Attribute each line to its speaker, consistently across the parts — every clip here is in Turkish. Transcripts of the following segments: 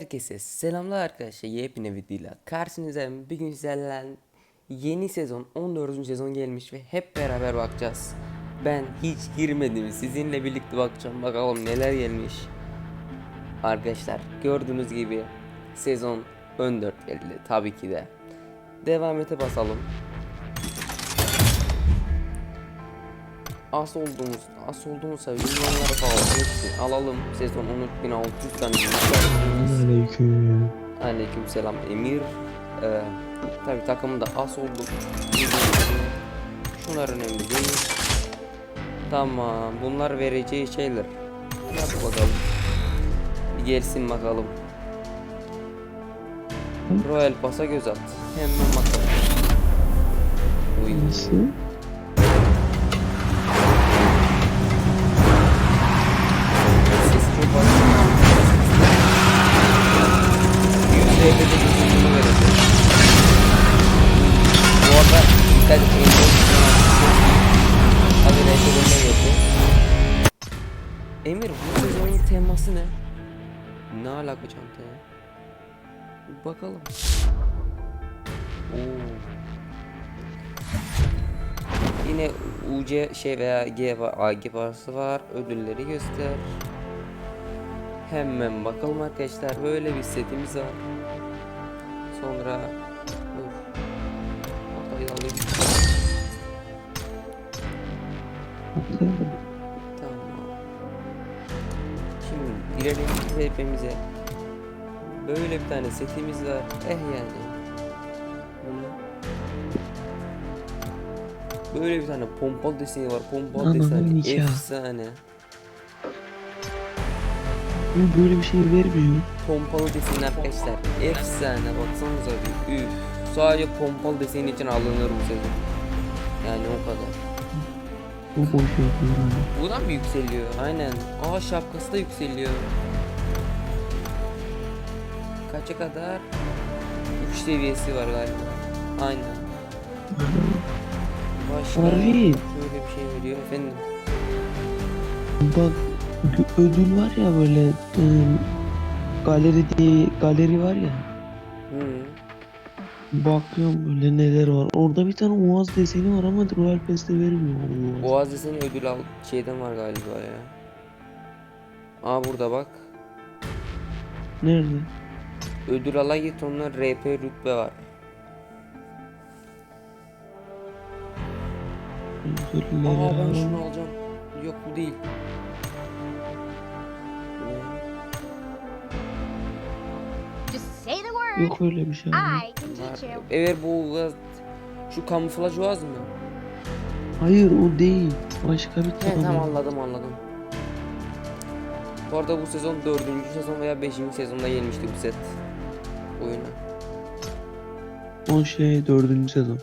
Speaker 1: Herkese selamlar arkadaşlar. Yepyeni videoyla karşınızdayım. Bir gün sizlerle yeni sezon 14. sezon gelmiş ve hep beraber bakacağız. Ben hiç girmedim. Sizinle birlikte bakacağım. Bakalım neler gelmiş. Arkadaşlar gördüğünüz gibi sezon 14 geldi tabii ki de. Devam ete basalım. As olduğumuz, as olduğumuzsa milyonları falan hepsini alalım. Sezon 13.600 tane.
Speaker 2: Aleyküm.
Speaker 1: Aleyküm selam Emir. Ee, tabi takımda as olduk. Şunlar önemli değil. Tamam bunlar vereceği şeyler. Yap bakalım. Bir gelsin bakalım. Royal Pass'a göz at. Hemen bakalım. Uy. Yüzde elli de gözünü verecek. Bu arada dikkat et. Hadi renklerine geldi. Emir bu sezonun teması ne? Ne alaka çantaya? Bakalım. Oo. Yine UC şey veya G AG parası var. Ödülleri göster. Hemen bakalım arkadaşlar. Böyle bir setimiz var. Sonra alayım. Tamam. Şimdi ileri hepimize böyle bir tane setimiz var. Eh yani. Böyle bir tane pompalı deseni var. Pompalı deseni
Speaker 2: nikah.
Speaker 1: efsane.
Speaker 2: Bu böyle bir şey vermiyor.
Speaker 1: Pompalı deseni arkadaşlar. Efsane baksanıza bir. Üf. Sadece pompalı deseni için alınır bu sezon. Yani o kadar.
Speaker 2: Bu boş yapıyor abi.
Speaker 1: Bu da mı yükseliyor? Aynen. Aa şapkası da yükseliyor. Kaça kadar? 3 seviyesi var galiba. Aynen. Başka
Speaker 2: Harbi.
Speaker 1: şöyle bir şey veriyor efendim.
Speaker 2: Bak ödül var ya böyle ıı, galeri diye galeri var ya.
Speaker 1: Hı.
Speaker 2: Bakıyorum böyle neler var. Orada bir tane Oğaz deseni var ama Royal Pass'te vermiyor o Oğaz.
Speaker 1: Boğaz deseni ödül al şeyden var galiba ya. Aa burada bak.
Speaker 2: Nerede?
Speaker 1: Ödül ala git RP rütbe var.
Speaker 2: Ödülleri
Speaker 1: Aa ben şunu alacağım. Yok bu değil.
Speaker 2: Yok öyle bir şey.
Speaker 3: I can teach
Speaker 1: Var.
Speaker 3: you.
Speaker 1: Eğer bu şu kamuflaj vaz mı?
Speaker 2: Hayır o değil. Başka bir
Speaker 1: He
Speaker 2: tane.
Speaker 1: tamam anladım anladım. Bu arada bu sezon 4. sezon veya 5. sezonda gelmişti bu set. Oyuna.
Speaker 2: O şey dördüncü sezon.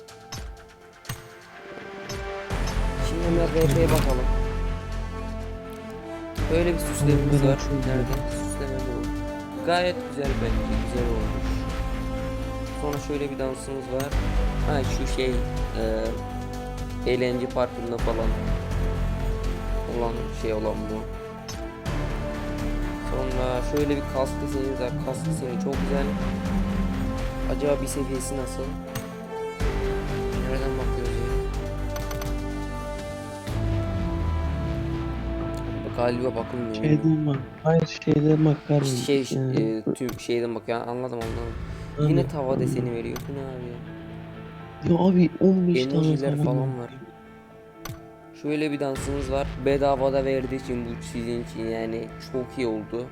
Speaker 1: Şimdi hemen RP'ye bakalım. Böyle bir süslememiz var. Nerede? Süsleme bu. Gayet güzel bence. Güzel olmuş. Sonra şöyle bir dansımız var. Ha şu şey e, eğlence parkında falan olan şey olan bu. Sonra şöyle bir kask desenimiz var. Kask deseni çok güzel. Acaba bir seviyesi nasıl? Nereden bakıyoruz ya? Galiba bakılmıyor.
Speaker 2: Şeyden bak. Hayır şeyden bak kardeşim.
Speaker 1: şey
Speaker 2: Yani,
Speaker 1: e, tüm şeyden bak ya anladım anladım.
Speaker 2: Hani-
Speaker 1: Yine tava deseni veriyor. Bu ne abi? ya?
Speaker 2: Abi 15 tane
Speaker 1: Emojiler falan var. Şöyle bir dansımız var. Bedavada verdiği için bu sizin için yani çok iyi oldu.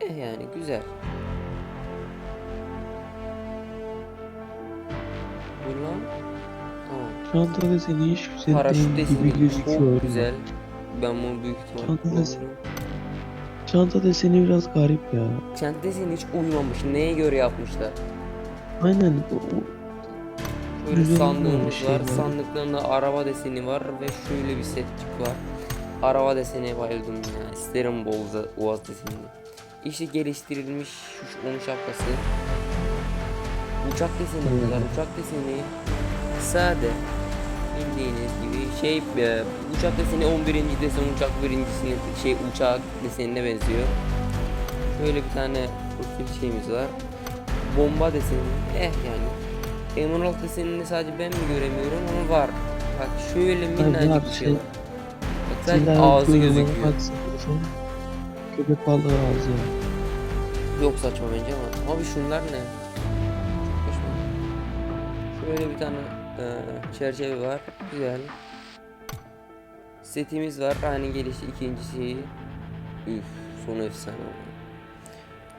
Speaker 1: Eh yani güzel. Dur lan. Tamam.
Speaker 2: Çanta deseni hiç güzel
Speaker 1: Paraşüt
Speaker 2: değil
Speaker 1: deseni
Speaker 2: gibi gözüküyor.
Speaker 1: çok güzel. Ben bunu büyük ihtimalle
Speaker 2: Çanta deseni-
Speaker 1: kullanırım.
Speaker 2: Çanta deseni biraz garip ya.
Speaker 1: Çanta deseni hiç uymamış. Neye göre yapmışlar?
Speaker 2: Aynen. o- o-
Speaker 1: Böyle
Speaker 2: Güzel
Speaker 1: sandığımız
Speaker 2: olmuş
Speaker 1: var.
Speaker 2: şeyler.
Speaker 1: Sandıklarında araba deseni var ve şöyle bir setçik var. Araba desenine bayıldım ya. İsterim bol Oğaz desenini. İşte geliştirilmiş şu onun şapkası. Uçak deseni var. Uçak deseni sade. Bildiğiniz gibi şey e, uçak deseni 11. desen uçak birincisine şey uçak desenine benziyor. Şöyle bir tane profil şeyimiz var. Bomba deseni. Eh yani. Emerald desenini sadece ben mi göremiyorum ama var. Bak şöyle minnacık bir şey
Speaker 2: şey.
Speaker 1: var. Bak sadece ağzı gözüküyor.
Speaker 2: Köpek balığı ağzı.
Speaker 1: Yok saçma bence ama. Abi şunlar ne? Şöyle bir tane e, çerçeve var. Güzel. Setimiz var. Hani gelişi ikinci şeyi. Üf, sonu efsane oldu.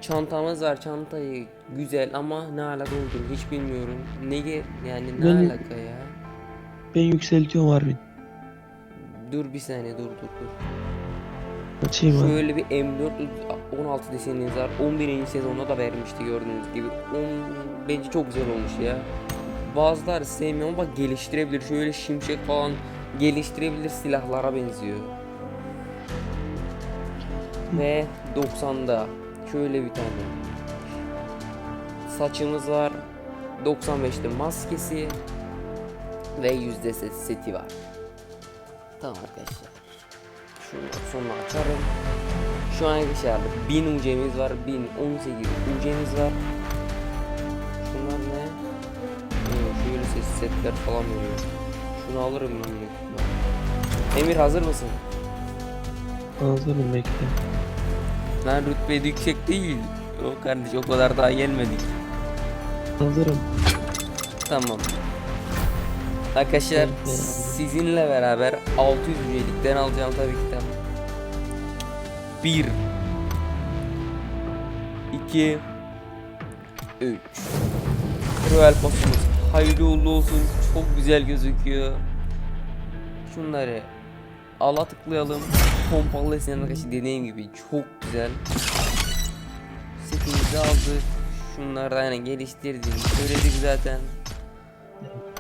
Speaker 1: Çantamız var. Çantayı güzel ama ne alaka olduğunu hiç bilmiyorum. Ne ge- yani ne
Speaker 2: Ben-
Speaker 1: alaka ya?
Speaker 2: Ben yükseltiyorum harbi.
Speaker 1: Dur bir saniye dur dur dur.
Speaker 2: Açayım abi.
Speaker 1: Şöyle bir M4 16 deseniniz var. 11. sezonda da vermişti gördüğünüz gibi. 10, bence çok güzel olmuş ya. Bazıları sevmiyor ama bak geliştirebilir. Şöyle şimşek falan geliştirebilir silahlara benziyor. Ve 90'da şöyle bir tane saçımız var. 95'te maskesi ve yüzde seti var. Tamam arkadaşlar. Şunu sonra açarım. Şu an arkadaşlar 1000 UC'miz var. 1018 UC'miz var. Setler falan veriyor. Şunu alırım ben büyük. Emir hazır mısın?
Speaker 2: Hazırım bekle.
Speaker 1: Lan rütbe yüksek değil. O kardeş o kadar daha gelmedik.
Speaker 2: Hazırım.
Speaker 1: Tamam. Arkadaşlar sizinle beraber 600 üyelikten alacağım tabii ki de. 1 2 3 Royal pasımız hayırlı uğurlu olsun. Çok güzel gözüküyor. Şunları ala tıklayalım. Pompalı desen arkadaşlar dediğim gibi çok güzel. Setimizi aldık. Şunları da aynen geliştirdim. Söyledik zaten.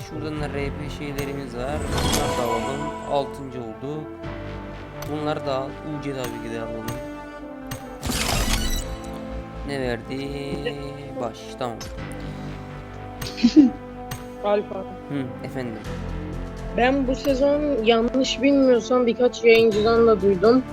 Speaker 1: Şuradan da RP şeylerimiz var. Bunları da alalım. Altıncı olduk. Bunları da al. UC tabii ki de alalım. Ne verdi? Baş. Tamam.
Speaker 4: Alfa.
Speaker 1: Hı, efendim.
Speaker 4: Ben bu sezon yanlış bilmiyorsam birkaç yayıncıdan da duydum.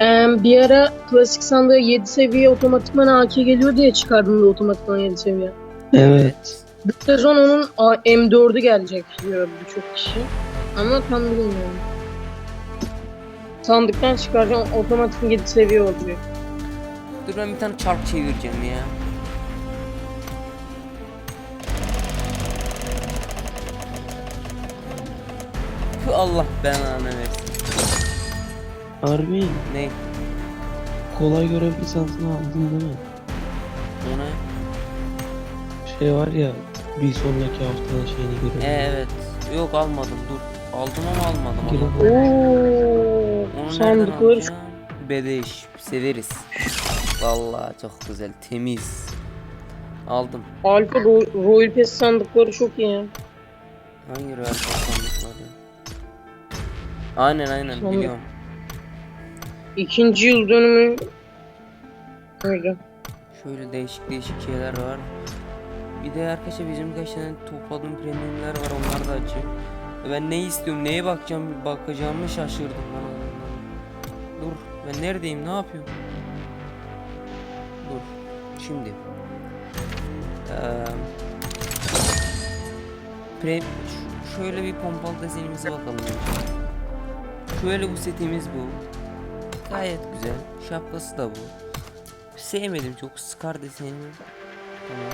Speaker 4: Ee, bir ara klasik sandığı 7 seviye otomatikman AK geliyor diye çıkardım da otomatikman 7 seviye.
Speaker 2: Evet.
Speaker 4: Bu sezon onun A- M4'ü gelecek diyor birçok kişi. Ama tam bilmiyorum. Sandıktan çıkaracağım otomatik 7 seviye olacak.
Speaker 1: Dur ben bir tane çark çevireceğim ya. Tüh, Allah belanı versin.
Speaker 2: Harbi
Speaker 1: Ne?
Speaker 2: kolay görev lisansını aldın değil mi?
Speaker 1: O ne?
Speaker 2: Şey var ya bir sonraki haftanın şeyini görev.
Speaker 1: Ee, evet. Yok almadım dur. Aldım ama almadım.
Speaker 2: Girin.
Speaker 1: Onu,
Speaker 4: Ooo sandıkları
Speaker 1: alacağım? Bedeş. Severiz. Vallahi çok güzel. Temiz. Aldım.
Speaker 4: Alfa Ro- Royal Pass sandıkları çok iyi.
Speaker 1: Hangi rüya sandıkları? Aynen aynen
Speaker 4: Sandık.
Speaker 1: biliyorum.
Speaker 4: İkinci yıl dönümü öyle.
Speaker 1: Şöyle değişik değişik şeyler var. Bir de arkadaşlar bizim birkaç tane topladığım premiumler var onlar da açayım. Ben ne istiyorum neye bakacağım bakacağımı şaşırdım bana. Dur ben neredeyim ne yapıyorum? Dur şimdi. Eee pre şöyle bir pompalı desenimize bakalım. Şöyle bu setimiz bu. Gayet güzel. Şapkası da bu. Sevmedim çok Scar desenini. Tamam.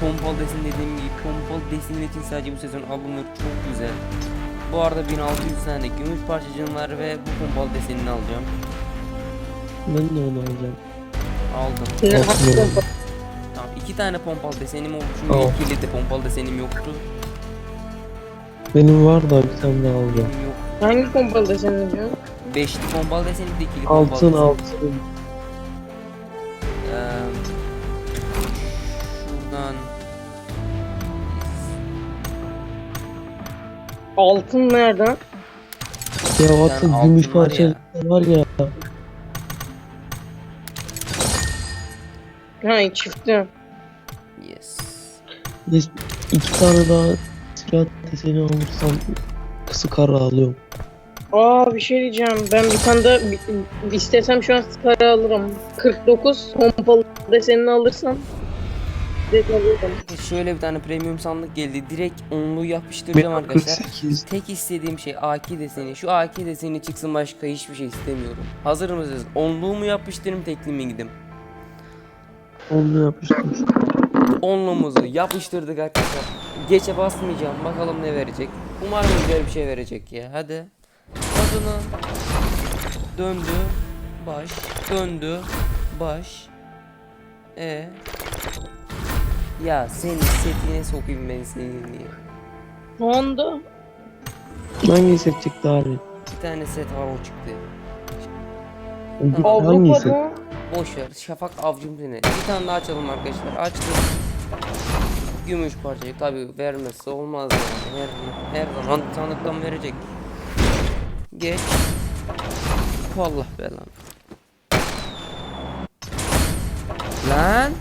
Speaker 1: Pompal desen dediğim gibi pompal desenin için sadece bu sezon alınır çok güzel. Bu arada 1600 tane gümüş parçacığım var ve bu pompal desenini alacağım.
Speaker 2: Ben de onu alacağım.
Speaker 1: Aldım.
Speaker 2: Oğlum.
Speaker 1: Tamam iki tane pompal desenim oldu çünkü
Speaker 2: Oh.
Speaker 1: ikili de pompal desenim yoktu.
Speaker 2: Benim var da bir tane daha alacağım.
Speaker 1: Benim yok.
Speaker 4: Hangi pompalı desen diyor?
Speaker 1: Beşli pompal deseni de ikili pompal
Speaker 2: Altın
Speaker 1: deseni.
Speaker 2: altın.
Speaker 1: Eee, şuradan
Speaker 4: Altın nereden?
Speaker 2: Ya atın
Speaker 1: altın
Speaker 2: gümüş
Speaker 1: var
Speaker 2: parça
Speaker 1: ya.
Speaker 2: var ya.
Speaker 4: Ha çıktı.
Speaker 1: yes.
Speaker 2: Biz iki tane daha silah deseni alırsam kısı kara alıyorum.
Speaker 4: Aa bir şey diyeceğim. Ben bir tane de istesem şu an Scar alırım. 49 pompalı desenini alırsam direkt alırım.
Speaker 1: Şöyle bir tane premium sandık geldi. Direkt onluğu yapıştıracağım arkadaşlar.
Speaker 2: 48.
Speaker 1: Tek istediğim şey AK deseni. Şu AK deseni çıksın başka hiçbir şey istemiyorum. Hazır mısınız? Onluğu mu yapıştırayım tekli mi gideyim?
Speaker 2: Onu yapıştım.
Speaker 1: Onluğumuzu yapıştırdık arkadaşlar. Geçe basmayacağım. Bakalım ne verecek. Umarım güzel bir şey verecek ya. Hadi. Kadını döndü. Baş. Döndü. Baş. E. Ya senin setine sokayım ben senin ya.
Speaker 4: Honda.
Speaker 2: Hangi set çıktı abi?
Speaker 1: Bir tane set var o çıktı.
Speaker 2: Hangi set?
Speaker 1: Boş ver. Şafak avcım seni. Bir tane daha açalım arkadaşlar. Açtım. Gümüş parçayı tabi vermesi olmaz yani. Her, her zaman sandıktan verecek. Geç. Allah belanı. Lan.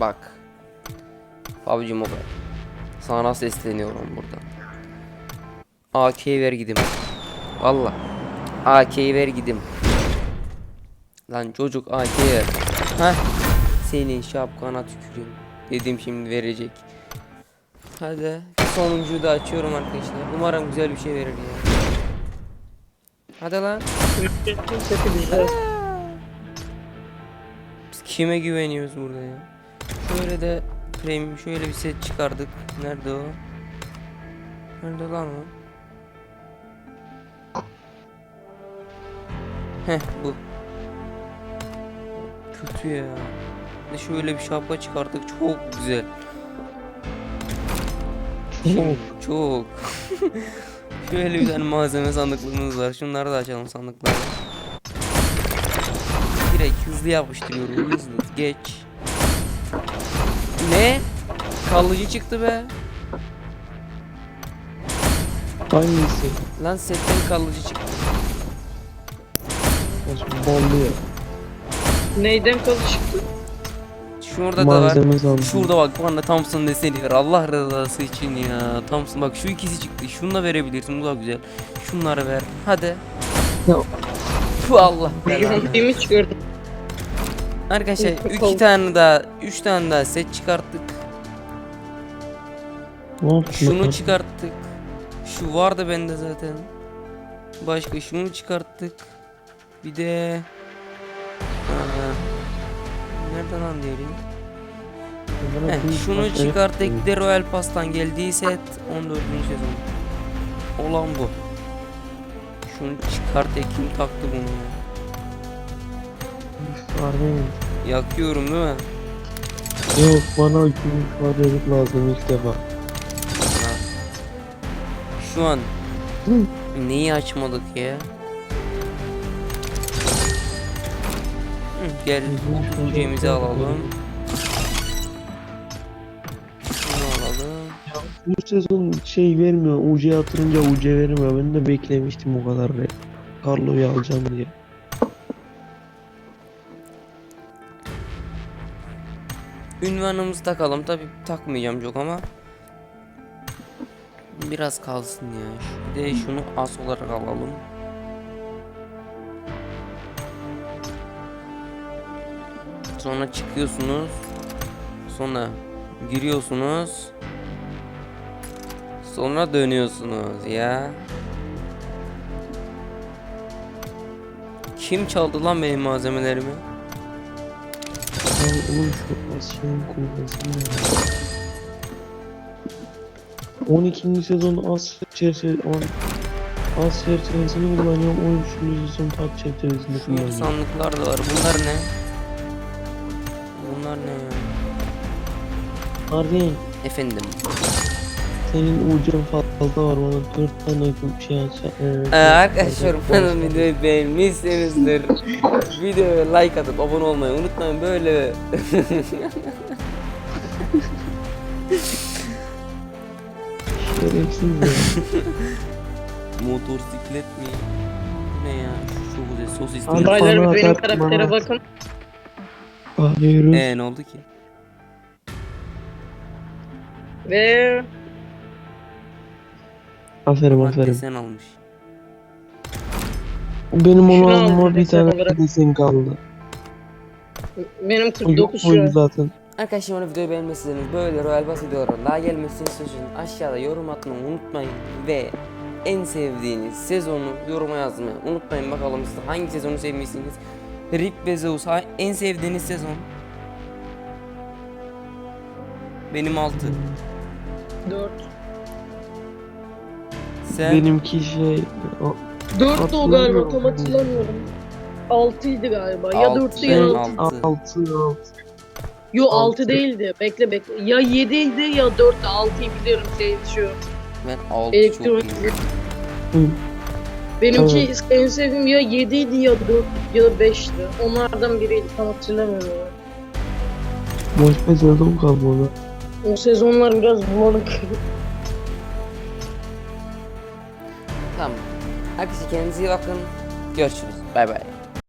Speaker 1: Bak. PUBG Mobile. Sana sesleniyorum buradan. AK'yi ver gidim. Valla. AK'yi ver gidim. Lan çocuk AK ver. Heh. Senin şapkana tüküreyim. Dedim şimdi verecek. Hadi. Sonuncuyu da açıyorum arkadaşlar. Umarım güzel bir şey verir ya. Hadi lan. Biz kime güveniyoruz burada ya? Şöyle de premium şöyle bir set çıkardık. Nerede o? Nerede lan o? Heh bu. Kötü ya. De şöyle bir şapka çıkardık. Çok güzel.
Speaker 2: Çok.
Speaker 1: Çok. şöyle bir tane malzeme sandıklığımız var. Şunları da açalım sandıkları. Direkt hızlı yapıştırıyorum. Hızlı. Geç. Ne? Kalıcı çıktı be.
Speaker 2: Hangisi?
Speaker 1: Lan setten kalıcı çıktı.
Speaker 2: Ballı ya.
Speaker 4: Neyden kalı
Speaker 1: Şurada da var.
Speaker 2: Sandım.
Speaker 1: Şurada bak bana Thompson deseni ver. Allah rızası için ya. Thompson bak şu ikisi çıktı. Şunu da verebilirsin. Bu da güzel. Şunları ver. Hadi. Bu Allah.
Speaker 4: Yöntemimi çıkardım.
Speaker 1: Arkadaşlar iki
Speaker 4: oldu.
Speaker 1: tane daha, üç tane daha set çıkarttık. Şunu çıkarttık. Şu vardı bende zaten. Başka şunu çıkarttık. Bir de Nereden Heh,
Speaker 2: bir
Speaker 1: şunu
Speaker 2: başka-
Speaker 1: çıkarttık. De Royal Pass'tan geldiği set 14. sezon. Olan bu. Şunu çıkart kim taktı bunu ya?
Speaker 2: Harbi?
Speaker 1: Yakıyorum değil mi?
Speaker 2: Yok bana gümüş varlık lazım ilk defa.
Speaker 1: Ha. Şu an neyi açmadık ya? Gel UC'mizi alalım. Şunu alalım.
Speaker 2: Bu sezon şey vermiyor. UC atırınca UC vermiyor. Ben de beklemiştim o kadar. Carlo'yu alacağım diye.
Speaker 1: Ünvanımızı takalım. Tabi takmayacağım çok ama. Biraz kalsın ya. Bir de şunu as olarak alalım. Sonra çıkıyorsunuz. Sonra giriyorsunuz. Sonra dönüyorsunuz ya. Kim çaldı lan benim malzemelerimi?
Speaker 2: Oğlum şu Asya'nın ya. 12. sezon Asya on Asya çerçevesini kullanıyorum. 13. sezon çerçevesini
Speaker 1: Şu
Speaker 2: kullanıyorum.
Speaker 1: sandıklar da var. Bunlar ne?
Speaker 2: Arden
Speaker 1: Efendim.
Speaker 2: senin ucun fazla var bana 4 tane şey aç.
Speaker 1: Ee, arkadaşlar umarım videoyu beğenmişsinizdir. Videoya like atıp abone olmayı unutmayın. Böyle
Speaker 2: Şerefsiz ya.
Speaker 1: motosiklet mi? Bu Ne ya? Şu çok güzel değil.
Speaker 2: bana
Speaker 4: Baylar benim karaktere bakın.
Speaker 2: Hayır.
Speaker 1: Ee ne oldu ki?
Speaker 4: Ve
Speaker 2: Aferin
Speaker 1: Bak
Speaker 2: aferin.
Speaker 1: desen almış.
Speaker 2: Benim
Speaker 4: Şunu
Speaker 2: onu
Speaker 4: aldım
Speaker 2: alma bir
Speaker 4: desen
Speaker 2: tane
Speaker 4: olarak.
Speaker 2: desen kaldı.
Speaker 4: Benim
Speaker 2: Yok
Speaker 4: 49 şu an.
Speaker 2: zaten?
Speaker 1: Arkadaşlar umarım videoyu beğenmişsiniz. Böyle Royal Bass videoların daha gelmesini istiyorsanız aşağıda yorum atmayı unutmayın. Ve en sevdiğiniz sezonu yoruma yazmayı unutmayın. Bakalım siz hangi sezonu sevmişsiniz. Rip ve Zeus ha- en sevdiğiniz sezon. Benim 6.
Speaker 4: 4.
Speaker 1: Sen
Speaker 2: Benimki şey... o-
Speaker 4: 4 de o galiba tam hatırlamıyorum. 6 idi galiba. Ya
Speaker 1: Altı,
Speaker 4: 4'tü ya
Speaker 1: benim
Speaker 4: 6.
Speaker 1: altı.
Speaker 2: Altı altı.
Speaker 4: Yo 6
Speaker 2: altı.
Speaker 4: değildi. Bekle bekle. Ya 7 idi ya 4'tü. 6'yı biliyorum şey şu.
Speaker 1: ben 6 çok
Speaker 4: Elektronik.
Speaker 1: iyi.
Speaker 4: Benimki en sevdiğim ya 7 idi ya 4 ya da 5'ti. Onlardan biriydi tam hatırlamıyorum. ya.
Speaker 2: Başka sezon kalmadı.
Speaker 4: O sezonlar biraz bulanık.
Speaker 1: Tamam. Arkadaşlar kendinize iyi bakın. Görüşürüz. Bay bay.